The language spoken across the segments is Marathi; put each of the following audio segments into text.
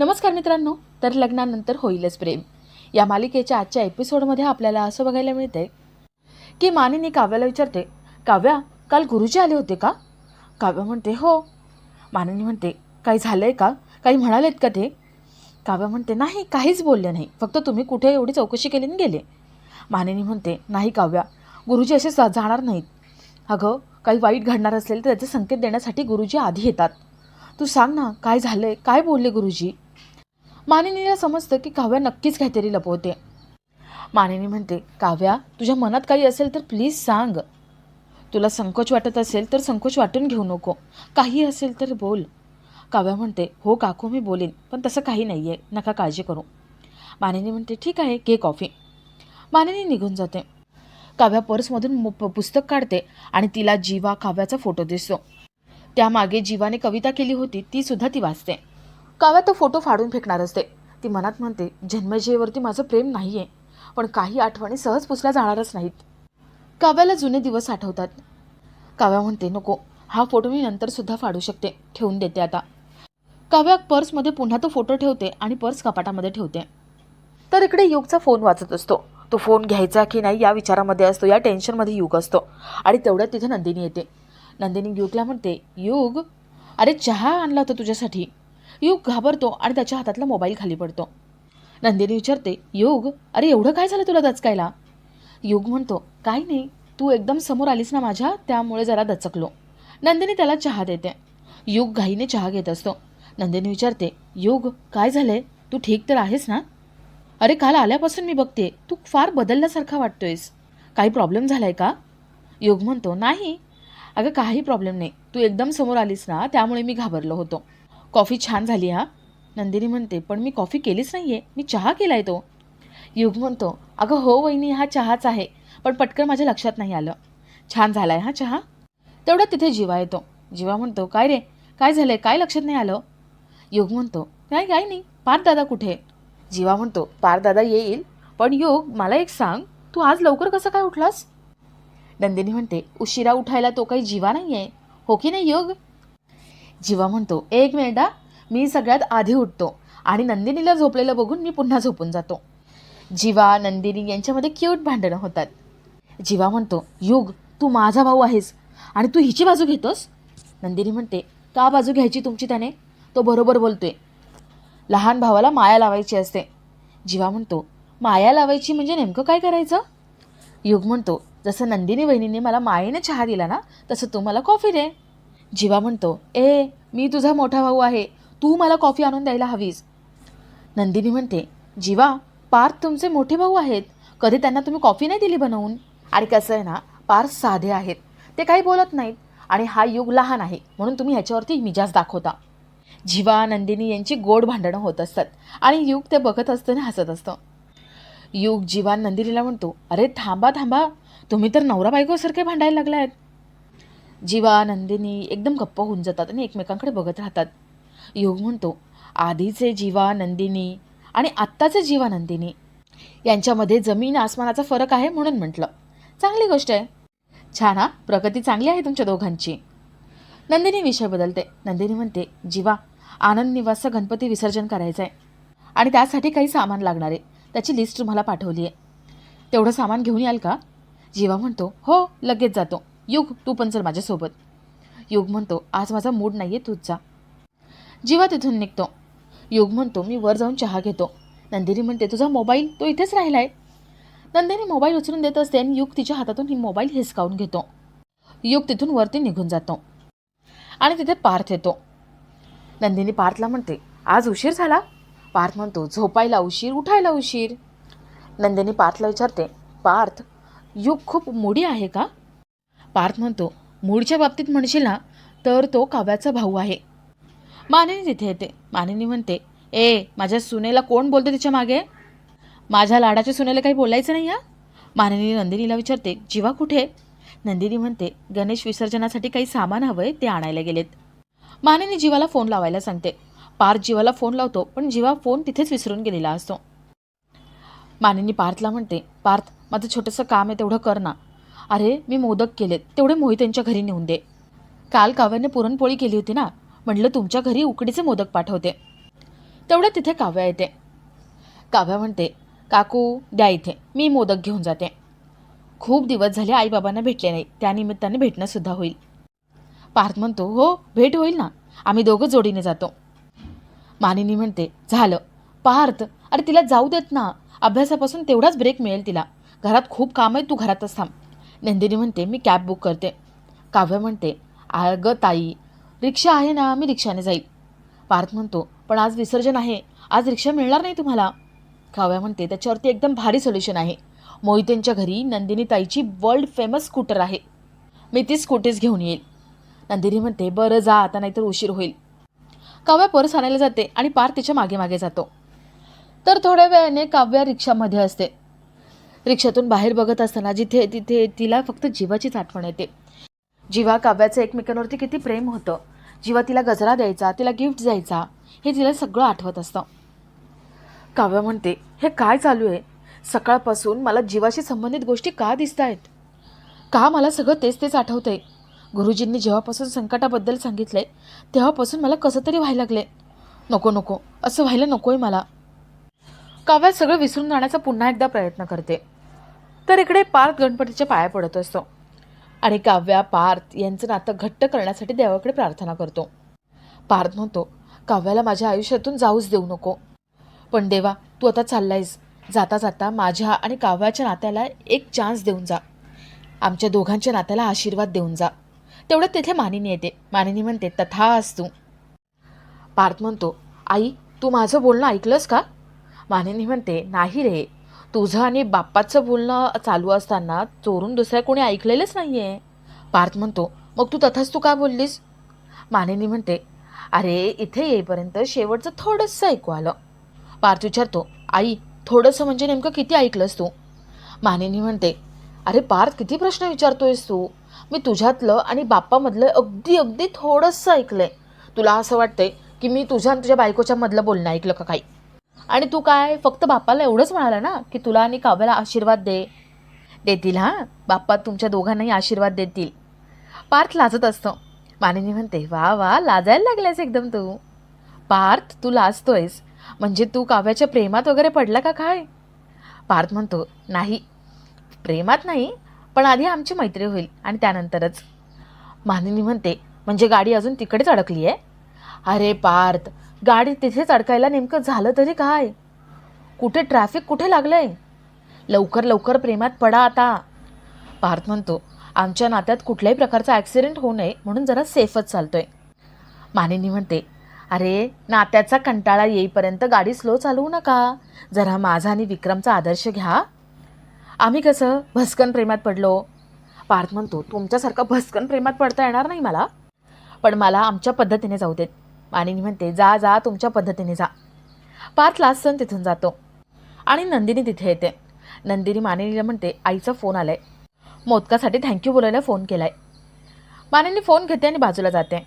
नमस्कार मित्रांनो तर लग्नानंतर होईलच प्रेम. या मालिकेच्या आजच्या एपिसोडमध्ये आपल्याला असं बघायला मिळतंय की मानिनी काव्याला विचारते काव्या काल गुरुजी आले होते का? काव्या म्हणते हो. मानिनी म्हणते काही झालं आहे का? काही म्हणालेत का ते? काव्या म्हणते नाही काहीच बोलले नाही. फक्त तुम्ही कुठे एवढी चौकशी केली आणि गेले? मानिनी म्हणते नाही काव्या गुरुजी असे जाणार नाहीत. अगं काही वाईट घडणार असेल तर त्याचे संकेत देण्यासाठी गुरुजी आधी येतात. तू सांग ना काय झालं आहे काय बोलले गुरुजी? मानिनीला समजतं की काव्या नक्कीच काहीतरी लपवते. मानिनी म्हणते काव्या तुझ्या मनात काही असेल तर प्लीज सांग. तुला संकोच वाटत असेल तर संकोच वाटून घेऊ नको. काही असेल तर बोल. काव्या म्हणते हो काकू मी बोलेन पण तसं काही नाही आहे नका काळजी करू. मानिनी म्हणते ठीक आहे घे कॉफी. मानिनी निघून जाते. काव्या पर्समधून मु- पुस्तक काढते आणि तिला जीवा काव्याचा फोटो दिसतो. त्यामागे जीवाने कविता केली होती ती सुद्धा ती वाचते. काव्या तो फोटो फाडून फेकणार असते. ती मनात म्हणते जन्मजेवरती माझं प्रेम नाही आहे पण काही आठवणी सहज पुसल्या जाणारच नाहीत. काव्याला जुने दिवस आठवतात. काव्या म्हणते नको हा फोटो मी नंतर सुद्धा फाडू शकते ठेवून देते आता. काव्या पर्समध्ये पुन्हा तो फोटो ठेवते आणि पर्स कपाटामध्ये ठेवते. तर इकडे युगचा फोन वाचत असतो. तो फोन घ्यायचा की नाही या विचारामध्ये असतो या टेन्शनमध्ये युग असतो. आणि तेवढ्यात तिथे नंदिनी येते. नंदिनी युगला म्हणते युग अरे चहा आणला होता तुझ्यासाठी. योग घाबरतो आणि त्याच्या हातातला मोबाईल खाली पडतो. नंदिनी विचारते योग अरे एवढं काय झालं तुला दचकायला? योग म्हणतो काय नाही तू एकदम समोर आलीस ना माझ्या त्यामुळे जरा दचकलो. नंदिनी त्याला चहा देते. योग घाईने चहा घेत असतो. नंदिनी विचारते योग काय झालंय? तू ठीक तर आहेस ना? अरे काल आल्यापासून मी बघते तू फार बदलल्यासारखा वाटतोयस. काही प्रॉब्लेम झालाय का? योग म्हणतो नाही. अगं काही प्रॉब्लेम नाही. तू एकदम समोर आलीस ना त्यामुळे मी घाबरलो होतो. कॉफी छान झाली हा. नंदिनी म्हणते पण मी कॉफी केलीच नाही आहे मी चहा केला आहे तो. युग म्हणतो अगं हो वहिनी हा चहाच आहे पण पटकन माझ्या लक्षात नाही आलं. छान झालाय हा चहा? तेवढ्यात तिथे जीवा येतो. जीवा म्हणतो काय रे? काय झालंय? काय लक्षात नाही आलं? योग म्हणतो काय काय नाही. पार दादा कुठे? जीवा म्हणतो पार दादा येईल पण योग मला एक सांग. तू आज लवकर कसं काय उठलास? नंदिनी म्हणते उशिरा उठायला तो काही जीवा नाही आहे हो की नाही योग? जीवा म्हणतो एक मिनिट मी सगळ्यात आधी उठतो आणि नंदिनीला झोपलेलं बघून मी पुन्हा झोपून जातो. जीवा नंदिनी यांच्यामध्ये क्यूट भांडणं होतात. जीवा म्हणतो युग तू माझा भाऊ आहेस आणि तू हिची बाजू घेतोस? नंदिनी म्हणते का बाजू घ्यायची तुमची त्याने? तो बरोबर बोलतोय. लहान भावाला माया लावायची असते. जीवा म्हणतो माया लावायची म्हणजे नेमकं काय करायचं? युग म्हणतो जसं नंदिनी बहिणीने मला मायेने चहा दिला ना तसं तू मला कॉफी दे. जीवा म्हणतो ए मी तुझा मोठा भाऊ आहे. तू मला कॉफी आणून द्यायला हवीस. नंदिनी म्हणते जीवा पार्थ तुमचे मोठे भाऊ आहेत. कधी त्यांना तुम्ही कॉफी नाही दिली बनवून? आणि कसं आहे ना पार्थ साधे आहेत. ते काही बोलत नाहीत. आणि हा युग लहान आहे म्हणून तुम्ही ह्याच्यावरती मिजाज दाखवता. जीवा नंदिनी यांची गोड भांडणं होत असतात. आणि युग ते बघत असतं आणि हसत असतं. युग जीवा नंदिनीला म्हणतो अरे थांबा थांबा. तुम्ही तर नवरा बायकोसारखे भांडायला लागला आहेत जीवा नंदिनी एकदम गप्प होऊन जातात आणि एकमेकांकडे बघत राहतात. योग म्हणतो आधीचे जीवा नंदिनी आणि आत्ताचे जीवा नंदिनी यांच्यामध्ये जमीन आसमानाचा फरक आहे म्हणून म्हटलं. चांगली गोष्ट आहे. छान हा? प्रगती चांगली आहे तुमच्या दोघांची. नंदिनी विषय बदलते. नंदिनी म्हणते जीवा आनंद निवासचं गणपती विसर्जन करायचं आहे आणि त्यासाठी काही सामान लागणार आहे. त्याची लिस्ट तुम्हाला पाठवली आहे तेवढं सामान घेऊन याल का? जीवा म्हणतो हो लगेच जातो. युग तू पण चल माझ्यासोबत. युग म्हणतो आज माझा मूड नाही आहे तुझा जीवा तिथून निघतो. युग म्हणतो मी वर जाऊन चहा घेतो. नंदिनी म्हणते तुझा मोबाईल तो इथेच राहिला आहे नंदिनी मोबाईल उचलून देत असते आणि युग तिच्या हातातून ही मोबाईल हिसकावून घेतो. युग तिथून वरती निघून जातो. आणि तिथे पार्थ येतो. नंदिनी पार्थला म्हणते आज उशीर झाला? पार्थ म्हणतो झोपायला उशीर उठायला उशीर. नंदिनी पार्थला विचारते पार्थ युग खूप मोडी आहे का? पार्थ म्हणतो मूळच्या बाबतीत म्हणशील ना तर तो काव्याचा भाऊ आहे. मानिनी तिथे येते. मानिनी म्हणते ए माझ्या सुनेला कोण बोलते तिच्यामागे? माझ्या लाडाच्या सुनेला काही बोलायचं नाही या मानिनी नंदिनीला विचारते जीवा कुठे? नंदिनी म्हणते गणेश विसर्जनासाठी काही सामान हवंय ते आणायला गेलेत. मानिनी जीवाला फोन लावायला सांगते पार्थ जीवाला फोन लावतो पण जीवा फोन तिथेच विसरून गेलेला असतो. मानिनी पार्थला म्हणते पार्थ माझं छोटंसं काम आहे तेवढं कर ना. अरे मी मोदक केलेत. तेवढे मोहितेंच्या घरी नेऊन दे. काल काव्याने पुरणपोळी केली होती ना? म्हटलं तुमच्या घरी उकडीचे मोदक पाठवते. तेवढ्या तिथे काव्या येते. काव्या म्हणते काकू द्या इथे. मी मोदक घेऊन जाते. खूप दिवस झाले आईबाबांना भेटले नाही. त्यानिमित्ताने भेटणंसुद्धा होईल. पार्थ म्हणतो हो भेट होईल ना? आम्ही दोघं जोडीने जातो. मानिनी म्हणते झालं. पार्थ अरे तिला जाऊ देत ना. अभ्यासापासून तेवढाच ब्रेक मिळेल तिला. घरात खूप काम आहे तू घरातच थांब. नंदिनी म्हणते मी कॅब बुक करते. काव्य म्हणते अगं ताई रिक्षा आहे ना मी रिक्षाने जाईल. पार्थ म्हणतो पण आज विसर्जन आहे आज रिक्षा मिळणार नाही तुम्हाला. काव्या म्हणते त्याच्यावरती एकदम भारी सोल्युशन आहे. मोहितेंच्या घरी नंदिनी ताईची वर्ल्ड फेमस स्कूटर आहे. मी ती स्कूटीज घेऊन येईल. नंदिनी म्हणते बरं जा आता नाहीतर उशीर होईल. काव्या पर्स आणायला जाते आणि पार तिच्यामागे मागे जातो. तर थोड्या वेळाने काव्या रिक्षामध्ये असते. रिक्षातून बाहेर बघत असताना जिथे तिथे तिला फक्त जीवाचीच आठवण येते. जीवा काव्याचं एकमेकांवरती किती प्रेम होतं. जीवा तिला गजरा द्यायचा तिला गिफ्ट द्यायचा हे तिला सगळं आठवत असतं. काव्या म्हणते हे काय चालू आहे? सकाळपासून मला जीवाशी संबंधित गोष्टी का दिसत आहेत का मला सगळं तेच तेच आठवतंय? गुरुजींनी जेव्हापासून संकटाबद्दल सांगितलंय तेव्हापासून मला कसं तरी व्हायला लागले नको नको असं व्हायला नकोय मला. काव्यात सगळं विसरून जाण्याचा पुन्हा एकदा प्रयत्न करते. तर इकडे पार्थ गणपतीच्या पाया पडत असतो. आणि काव्या पार्थ यांचं नातं घट्ट करण्यासाठी देवाकडे प्रार्थना करतो. पार्थ म्हणतो काव्याला माझ्या आयुष्यातून जाऊच देऊ नको. पण देवा तू आता चाललायस. जाता जाता माझ्या आणि काव्याच्या नात्याला एक चान्स देऊन जा. आमच्या दोघांच्या नात्याला आशीर्वाद देऊन जा. तेवढ्यात तिथे मानिनी येते. मानिनी म्हणते तथा तू पार्थ म्हणतो आई तू माझं बोलणं ऐकलंस का? मानिनी म्हणते नाही रे. तुझं आणि बाप्पाचं बोलणं चालू असताना चोरून दुसऱ्या कोणी ऐकलेलंच नाही आहे पार्थ म्हणतो मग तू तथाच तू का बोललीस? मानिनी म्हणते अरे इथे येईपर्यंत शेवटचं थोडंसं ऐकू आलं. पार्थ विचारतो आई थोडंसं म्हणजे नेमकं किती ऐकलंस तू? मानिनी म्हणते अरे पार्थ किती प्रश्न विचारतोयस तू? मी तुझ्यातलं आणि बाप्पामधलं अगदी अगदी थोडंसं ऐकलंय. तुला असं वाटतंय की मी तुझ्या आणि तुझ्या बायकोच्या मधलं बोलणं ऐकलं का काही? आणि तू काय फक्त बाप्पाला एवढंच म्हणाला ना की तुला आणि काव्याला आशीर्वाद दे. देतील हां. बाप्पा तुमच्या दोघांनाही आशीर्वाद देतील. पार्थ लाजत असतं. मानिनी म्हणते वा वा लाजायला लागलायस एकदम तू. पार्थ तू लाजतोयस. म्हणजे तू काव्याच्या प्रेमात वगैरे पडला का काय? पार्थ म्हणतो नाही. प्रेमात नाही पण आधी आमची मैत्री होईल आणि त्यानंतरच. मानिनी म्हणते म्हणजे गाडी अजून तिकडेच अडकली आहे अरे पार्थ गाडी तिथेच अडकायला नेमकं झालं तरी काय? कुठे ट्रॅफिक कुठे लागलंय? लवकर लवकर प्रेमात पडा आता. पार्थ म्हणतो आमच्या नात्यात कुठल्याही प्रकारचा ॲक्सिडेंट होऊ नये म्हणून जरा सेफच चालतोय. मानिनी म्हणते अरे नात्याचा कंटाळा येईपर्यंत गाडी स्लो चालवू नका. जरा माझा आणि विक्रमचा आदर्श घ्या. आम्ही कसं? भस्कन प्रेमात पडलो. पार्थ म्हणतो तुमच्यासारखं भस्कन प्रेमात पडता येणार नाही मला. पण मला आमच्या पद्धतीने जाऊ देत. मानिनी म्हणते जा जा तुमच्या पद्धतीने जा. पार्थ सण तिथून जातो. आणि नंदिनी तिथे येते. नंदिनी मानिनीला म्हणते आईचा फोन आलाय. मोदकासाठी थँक्यू बोलायला फोन केलाय. मानिनी फोन घेते आणि बाजूला जाते.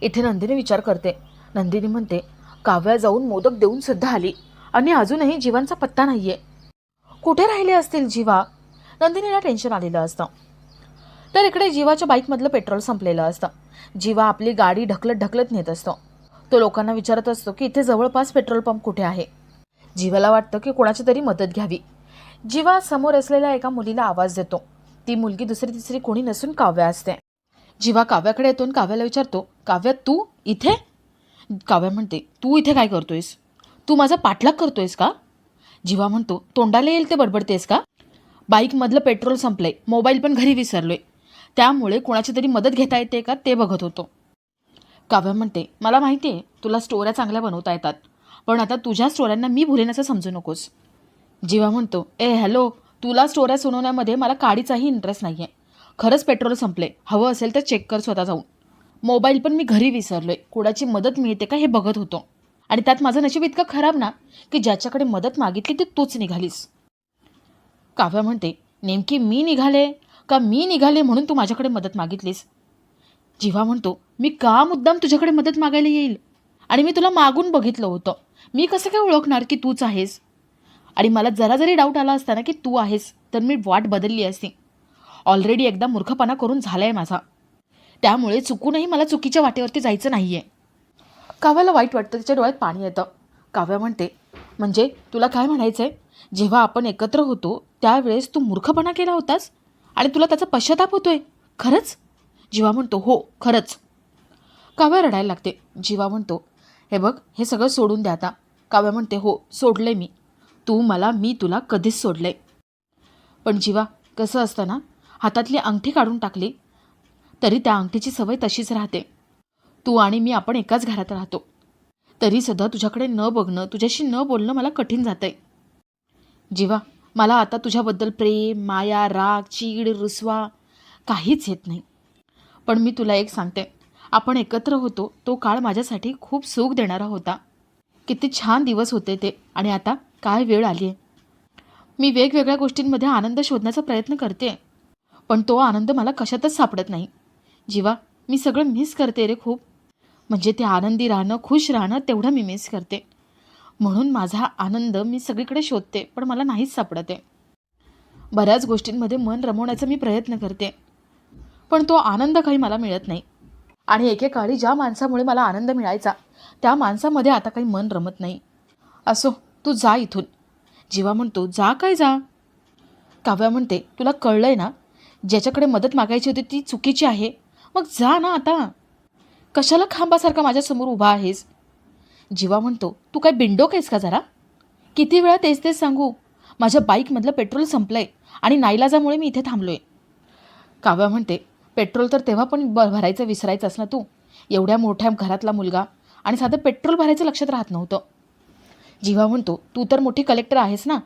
इथे नंदिनी विचार करते. नंदिनी म्हणते काव्या जाऊन मोदक देऊन सुद्धा आली आणि अजूनही जीवांचा पत्ता नाहीये. कुठे राहिले असतील जीवा? नंदिनीला टेन्शन आलेलं असतं. तर इकडे जीवाच्या बाईकमधलं पेट्रोल संपलेलं असतं. जीवा आपली गाडी ढकलत ढकलत नेत असतो. तो लोकांना विचारत असतो की इथे जवळपास पेट्रोल पंप कुठे आहे? जीवाला वाटतं की कोणाची तरी मदत घ्यावी. जीवा समोर असलेल्या एका मुलीला आवाज देतो. ती मुलगी दुसरी तिसरी कोणी नसून काव्या असते. जीवा काव्याकडे येतो आणि काव्याला विचारतो काव्या तू इथे? काव्या म्हणते तू इथे काय करतोयस? तू माझा पाठलाग करतोयस का? जीवा म्हणतो तोंडाला येईल ते बडबडतेस का? बाईकमधलं पेट्रोल संपलंय मोबाईल पण घरी विसरलोय. त्यामुळे कोणाची तरी मदत घेता येते का ते बघत होतो. काव्या म्हणते मला माहिती आहे तुला स्टोऱ्या चांगल्या बनवता येतात पण आता तुझ्या स्टोऱ्यांना मी भुलेन समजू नकोस. जीवा म्हणतो ए हॅलो तुला स्टोऱ्या सुनवण्यामध्ये मला काडीचाही इंटरेस्ट नाही आहे खरंच पेट्रोल संपले. हवं असेल तर चेक कर स्वतः जाऊन. मोबाईल पण मी घरी विसरलो आहे कुणाची मदत मिळते का हे बघत होतो. आणि त्यात माझं नशीब इतकं खराब ना की ज्याच्याकडे मदत मागितली ती तूच निघालीस. काव्या म्हणते नेमकी मी निघाले? का मी निघाले म्हणून तू माझ्याकडे मदत मागितलीस? जीवा म्हणतो मी का मुद्दाम तुझ्याकडे मदत मागायला येईल? आणि मी तुला मागून बघितलं होतं. मी कसं काय ओळखणार की तूच आहेस? आणि मला जरा जरी डाऊट आला असता ना की तू आहेस तर मी वाट बदलली असती. ऑलरेडी एकदा मूर्खपणा करून झाला आहे माझा. त्यामुळे चुकूनही मला चुकीच्या वाटेवरती जायचं नाही आहे काव्याला वाईट वाटतं तिच्या डोळ्यात पाणी येतं. काव्या म्हणते म्हणजे तुला काय म्हणायचं आहे जेव्हा आपण एकत्र होतो त्यावेळेस तू मूर्खपणा केला होतास? आणि तुला त्याचा पश्चाताप होतोय? खरंच? जेव्हा म्हणतो हो खरंच. काव्या रडायला लागते. जीवा म्हणतो हे बघ हे सगळं सोडून द्या आता. काव्या म्हणते हो सोडलंय मी. तू मला मी तुला कधीच सोडलंय. पण जीवा कसं असतं ना हातातली अंगठी काढून टाकली तरी त्या अंगठीची सवय तशीच राहते. तू आणि मी आपण एकाच घरात राहतो. तरीसुद्धा तुझ्याकडे न बघणं तुझ्याशी न बोलणं मला कठीण जातं आहे जीवा मला आता तुझ्याबद्दल प्रेम माया राग चीड रुसवा काहीच येत नाही. पण मी तुला एक सांगते. आपण एकत्र होतो तो काळ माझ्यासाठी खूप सुख देणारा होता. किती छान दिवस होते ते. आणि आता काय वेळ आली आहे? मी वेगवेगळ्या गोष्टींमध्ये आनंद शोधण्याचा प्रयत्न करते. पण तो आनंद मला कशातच सापडत नाही. जीवा मी सगळं मिस करते रे खूप. म्हणजे ते आनंदी राहणं खुश राहणं तेवढं मी मिस करते. म्हणून माझा आनंद मी सगळीकडे शोधते पण मला नाहीच सापडत. आहे बऱ्याच गोष्टींमध्ये मन रमवण्याचा मी प्रयत्न करते. पण तो आनंद काही मला मिळत नाही. आणि एकेकाळी ज्या माणसामुळे मला आनंद मिळायचा त्या माणसामध्ये आता काही मन रमत नाही. असो तू जा इथून. जीवा म्हणतो जा काय जा? काव्या म्हणते तुला कळलंय ना ज्याच्याकडे मदत मागायची होती ती चुकीची आहे. मग जा ना आता. कशाला खांबासारखा माझ्यासमोर उभा आहेस? जीवा म्हणतो तू काय बिंडोक आहेस का जरा? किती वेळा तेच तेच सांगू? माझ्या बाईकमधलं पेट्रोल संपलंय आणि नाईलाजामुळे मी इथे थांबलोय. काव्या म्हणते पेट्रोल तर तेव्हा पण ब भरायचं विसरायचंच ना तू? एवढ्या मोठ्या घरातला मुलगा. आणि साधं पेट्रोल भरायचं लक्षात राहत नव्हतं. जीवा म्हणतो तू तर मोठी कलेक्टर आहेस ना?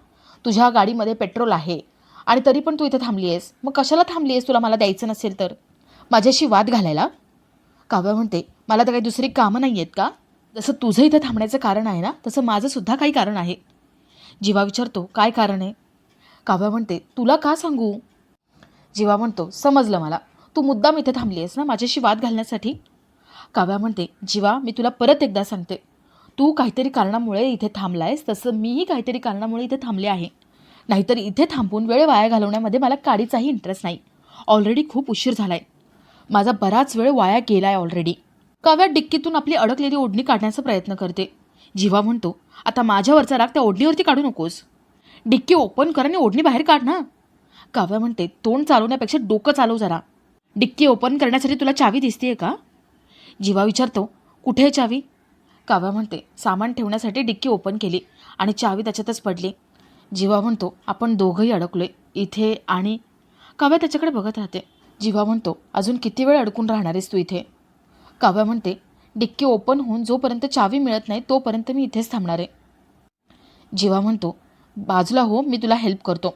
तुझ्या गाडीमध्ये पेट्रोल आहे. आणि तरी पण तू इथे थांबली आहेस मग कशाला थांबली आहेस तुला? मला द्यायचं नसेल तर. माझ्याशी वाद घालायला? काव्या म्हणते मला तर काही दुसरी कामं नाही आहेत का? जसं तुझं इथं थांबण्याचं कारण आहे ना तसं माझंसुद्धा काही कारण आहे. जीवा विचारतो काय कारण आहे? काव्या म्हणते तुला का सांगू? जीवा म्हणतो समजलं मला. तू मुद्दाम इथे थांबली आहेस ना माझ्याशी वाद घालण्यासाठी? काव्या म्हणते जीवा मी तुला परत एकदा सांगते. तू काहीतरी कारणामुळे इथे थांबला आहेस तसं मीही काहीतरी कारणामुळे इथे थांबले आहे. नाहीतर इथे थांबून वेळ वाया घालवण्यामध्ये मला काडीचाही इंटरेस्ट नाही. ऑलरेडी खूप उशीर झाला आहे माझा बराच वेळ वाया गेला आहे ऑलरेडी काव्या डिक्कीतून आपली अडकलेली ओढणी काढण्याचा प्रयत्न करते. जीवा म्हणतो आता माझ्यावरचा राग त्या ओढणीवरती काढू नकोस. डिक्की ओपन कर आणि ओढणी बाहेर काढ ना. काव्या म्हणते तोंड चालवण्यापेक्षा डोकं चालव जरा. डिक्की ओपन करण्यासाठी तुला चावी दिसतीये का? जीवा विचारतो कुठे आहे चावी? काव्या म्हणते सामान ठेवण्यासाठी डिक्की ओपन केली आणि चावी त्याच्यातच पडली. जीवा म्हणतो आपण दोघंही अडकलोय इथे आणि काव्या त्याच्याकडे बघत राहते. जीवा म्हणतो अजून किती वेळ अडकून राहणार आहेस तू इथे? काव्या म्हणते डिक्की ओपन होऊन जोपर्यंत चावी मिळत नाही तोपर्यंत मी इथेच थांबणार आहे. जीवा म्हणतो बाजूला हो मी तुला हेल्प करतो.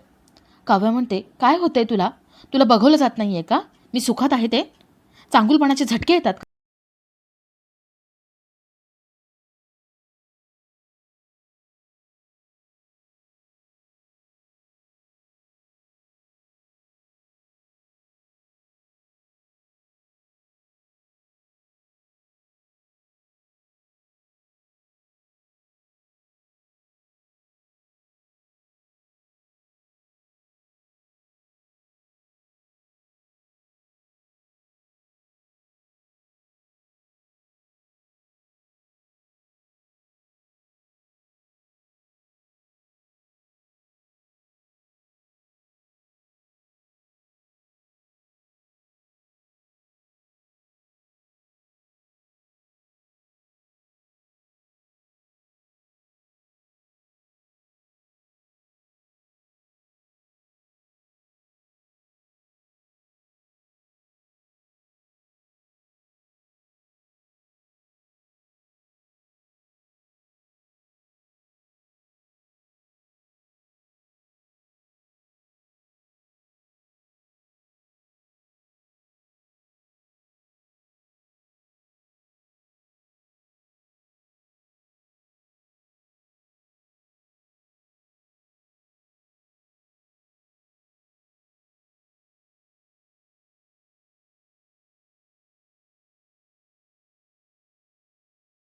काव्या म्हणते काय होतंय तुला? तुला बघवलं जात नाही आहे का? मी सुखात आहे ते? चांगुलपणाचे झटके येतात